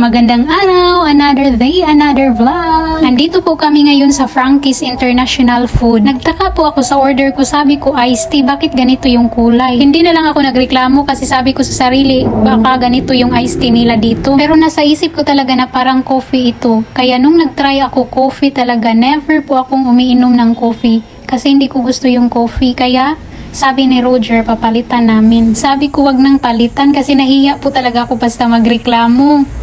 Magandang araw, another day, another vlog. Nandito po kami ngayon sa Frankie's International Food. Nagtaka po ako sa order ko, sabi ko iced tea, bakit ganito yung kulay? Hindi na lang ako nagreklamo kasi sabi ko sa sarili, baka ganito yung iced tea nila dito. Pero nasa isip ko talaga na parang coffee ito. Kaya nung nagtry ako coffee talaga, never po akong umiinom ng coffee. Kasi hindi ko gusto yung coffee. Kaya sabi ni Roger, papalitan namin. Sabi ko wag nang palitan kasi nahiya po talaga ako basta magreklamo.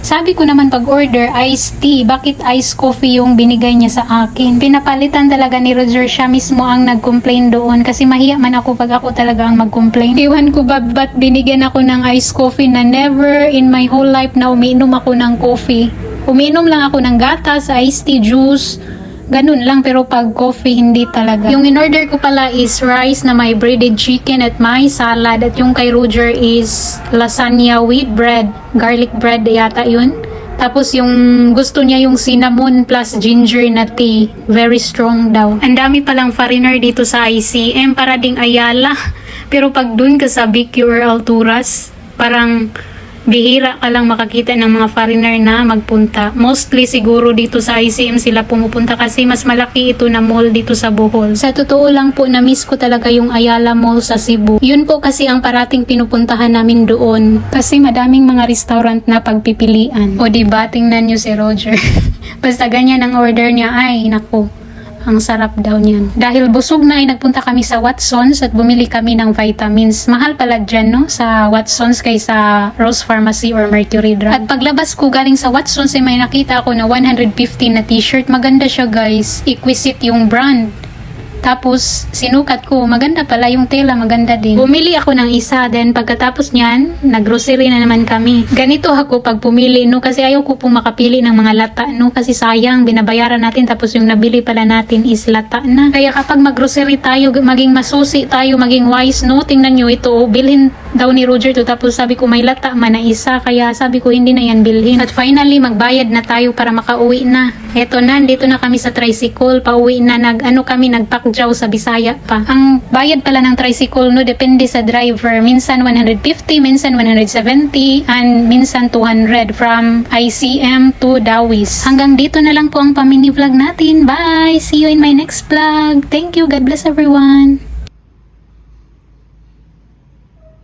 Sabi ko naman pag order iced tea, bakit iced coffee yung binigay niya sa akin? Pinapalitan talaga ni Roger siya mismo ang nag-complain doon kasi mahiya man ako pag ako talaga ang mag-complain. Iwan ko ba ba't binigyan ako ng iced coffee na never in my whole life na umiinom ako ng coffee. Umiinom lang ako ng gatas, iced tea, juice, Ganun lang pero pag coffee hindi talaga. Yung in-order ko pala is rice na may breaded chicken at may salad at yung kay Roger is lasagna with bread, garlic bread yata yun. Tapos yung gusto niya yung cinnamon plus ginger na tea. Very strong daw. Ang dami palang foreigner dito sa ICM para ding Ayala. Pero pag dun ka sa BQ or Alturas, parang bihira ka lang makakita ng mga foreigner na magpunta. Mostly siguro dito sa ICM sila pumupunta kasi mas malaki ito na mall dito sa Bohol. Sa totoo lang po, na-miss ko talaga yung Ayala Mall sa Cebu. Yun po kasi ang parating pinupuntahan namin doon. Kasi madaming mga restaurant na pagpipilian. O diba, tingnan nyo si Roger. Basta ganyan ang order niya, ay naku. Ang sarap daw niyan. Dahil busog na ay nagpunta kami sa Watsons at bumili kami ng vitamins. Mahal pala dyan, no? Sa Watsons kaysa Rose Pharmacy or Mercury Drug. At paglabas ko galing sa Watsons ay may nakita ako na 150 na t-shirt. Maganda siya guys. Exquisite yung brand. Tapos, sinukat ko, maganda pala yung tela, maganda din. Bumili ako ng isa, then pagkatapos niyan, naggrocery na naman kami. Ganito ako pag pumili, no, kasi ayaw ko pong makapili ng mga lata, no, kasi sayang, binabayaran natin, tapos yung nabili pala natin is lata na. Kaya kapag maggrocery tayo, maging masusi tayo, maging wise, no, tingnan nyo ito, oh, bilhin daw ni Roger to, tapos sabi ko may lata man na isa, kaya sabi ko hindi na yan bilhin. At finally, magbayad na tayo para makauwi na. Eto na, dito na kami sa tricycle, pauwi na, nag, ano kami, nagpakjaw sa Bisaya pa. Ang bayad pala ng tricycle, no, depende sa driver. Minsan 150, minsan 170, and minsan 200 from ICM to Dawis. Hanggang dito na lang po ang pamini vlog natin. Bye! See you in my next vlog. Thank you. God bless everyone.